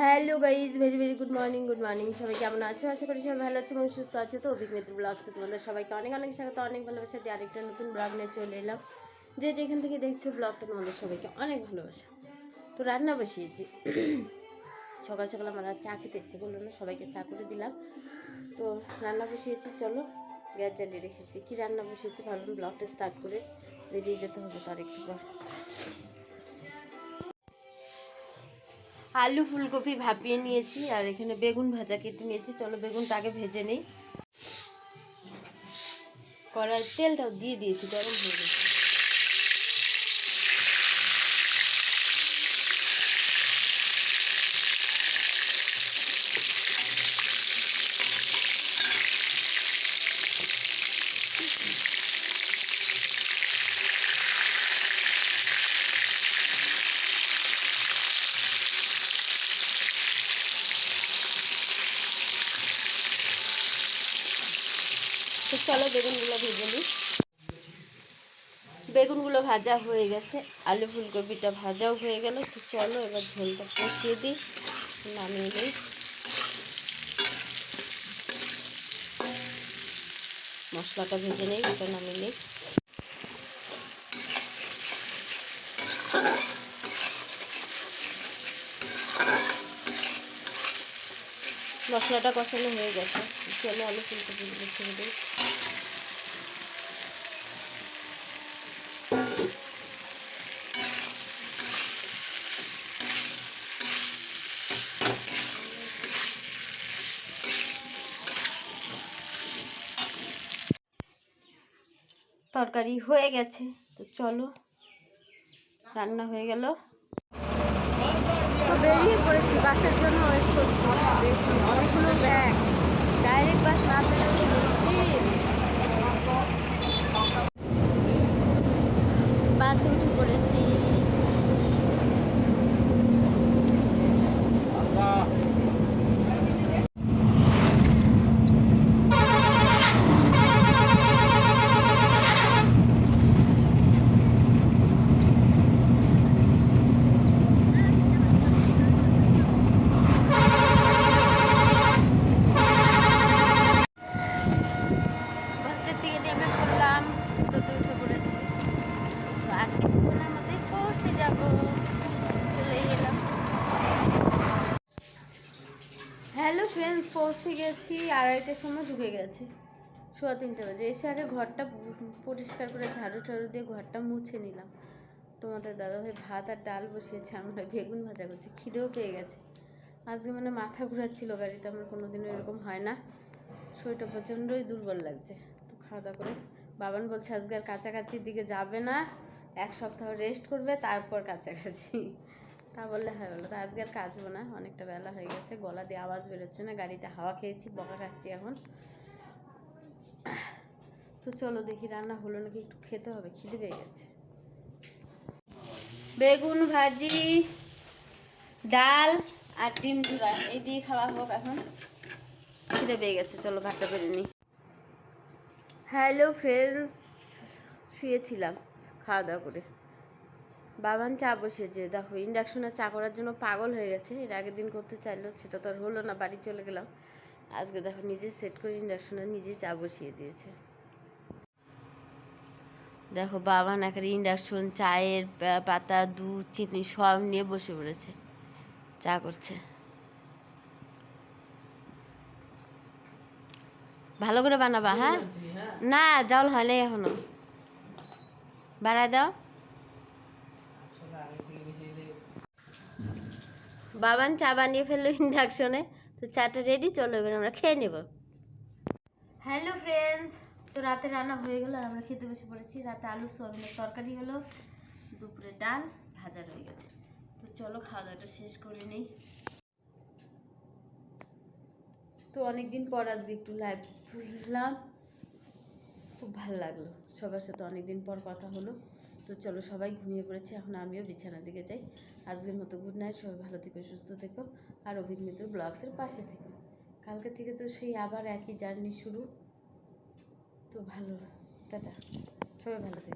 Hello guys very very good morning good morning সবাই কেমন আছো? আশা করি সবাই ভালো আছে এবং সুস্থ আছে। তো অভিক মিত্র ব্লগসে তোমাদের সবাইকে অনেক অনেক স্বাগত, অনেক ভালোবাসা দিয়ে আরেকটা নতুন ব্লগ নিয়ে চলে এলাম। যে যেখান থেকে দেখছ ব্লগটা তোমাদের সবাইকে অনেক ভালোবাসা। তো রান্না বসিয়েছি। সকাল সকাল আমার চা খেতে ইচ্ছে করল না, সবাইকে চা করে দিলাম। তো রান্না বসিয়েছি, চলো। গ্যাস জ্বালিয়ে রেখেছি। কী রান্না বসিয়েছি ভাবলাম ব্লগটা স্টার্ট করে বেরিয়ে যেতে হবে তার একটু পর। আলু ফুলকপি ভাপিয়ে নিয়েছি, আর এখানে বেগুন ভাজা কেটে নিয়েছি। চলো বেগুনটা আগে ভেজে নিই। কড়াই তেলটাও দিয়ে দিয়েছি, গরম হয়ে গেছে। তো চলো বেগুনগুলো ভেজে নিই। বেগুনগুলো ভাজা হয়ে গেছে, আলু ফুলকপিটা ভাজাও হয়ে গেল, তো চলো এবার ঝোলটা কষিয়ে দিই, নামিয়ে দিই মশলাটা ভেজে নিই, ওটা নামিয়ে নিই। মশলাটা কষানো হয়ে গেছে। চলো আলু ফুলকপিগুলো ছেড়ে দিই তরকারি হয়ে গেছে। তো চলো, রান্না হয়ে গেল। তো করেছি বাসের জন্য ওয়েট করছি। অনেকগুলো ব্যাগ ডাইরেক্ট বাস না পেলে তো মুশকিল বাসে উঠে পড়েছি বাসের থেকে নেমে পড়লাম টোটোতে উঠে পড়েছি তো আর কিছুক্ষণের মধ্যেই পৌঁছে যাব চলে এলাম হ্যালো ফ্রেন্ডস পৌঁছে গেছি, আড়াইটার সময় ঢুকে গেছি। সোয়া তিনটে বাজে। এসে আগে ঘরটা পরিষ্কার করে ঝাড়ু ঠাড়ু দিয়ে ঘরটা মুছে নিলাম। তোমাদের দাদাভাই ভাত আর ডাল বসিয়েছে, আমরা বেগুন ভাজা করছি, খিদেও পেয়ে গেছে। আজকে মানে মাথা ঘুরাচ্ছিল গাড়িতে, আমার কোনোদিনও এরকম হয় না। শরীরটা প্রচণ্ডই দুর্বল লাগছে। তো খাওয়া দাওয়া করে বাবান বলছে, আজকে আর কাছাকাছির দিকে যাবে না, এক সপ্তাহ রেস্ট করবে, তারপর কাছাকাছি। তা বললে হয় বলো তো আজকে আর কাচবো না, অনেকটা বেলা হয়ে গেছে, গলা দিয়ে আওয়াজ বেরোচ্ছে না, গাড়িতে হাওয়া খেয়েছি, বকা খাচ্ছি এখন। তো চলো দেখি রান্না হলো নাকি একটু খেতে হবে, খিদে পেয়ে গেছে। বেগুন ভাজি, ডাল আর ডিম ঝুড়া এই দিয়ে খাওয়া হোক এখন। খিদে পেয়ে গেছে, চলো ভাতটা বেড়ে নিই। হ্যালো ফ্রেন্ডস, শুয়েছিলাম, খাওয়া দাওয়া করে। বাবান চা বসিয়েছে। দেখো ইন্ডাকশনে চা করার জন্য পাগল হয়ে গেছে। এর আগের দিন করতে চাইলো সেটা তো আর হলো না বাড়ি চলে গেলাম। আজকে দেখো নিজে সেট করে ইন্ডাকশনে নিজে চা বসিয়ে দিয়েছে। দেখো বাবান একটা ইন্ডাকশন চায়ের পাতা দুধ চিনি সব নিয়ে বসে পড়েছে। চা করছে। ভালো করে বানাবা হ্যাঁ? না জল হয় নাই এখনও। বাড়ায় দাও। বাবান চা বানিয়ে ফেলল ইন্ডাকশনে তো চাটা রেডি চলো এবার আমরা খেয়ে নেব। হ্যালো ফ্রেন্ডস তো রাতে রান্না হয়ে গেল আর আমরা খেতে বসে পড়েছি। রাতে আলু সোয়াবিনের তরকারি হলো দুপুরে ডাল ভাজা রয়ে গেছে। তো চলো খাওয়া দাওয়াটা শেষ করে নিই। তো অনেকদিন পর আজকে একটু লাইভ খুললাম খুব ভালো লাগল। সবার সাথে অনেকদিন পর কথা হলো। তো চলো সবাই ঘুমিয়ে পড়েছে, এখন আমিও বিছানার দিকে যাই। আজকের মতো গুড নাইট সবাই ভালো থেকো, সুস্থ থেকো। আর অভিজ্ঞতা ব্লগসের পাশে থেকো। কালকে থেকে তো সেই আবার একই জার্নি শুরু। তো ভালো, টাটা। সবাই ভালো থেকো।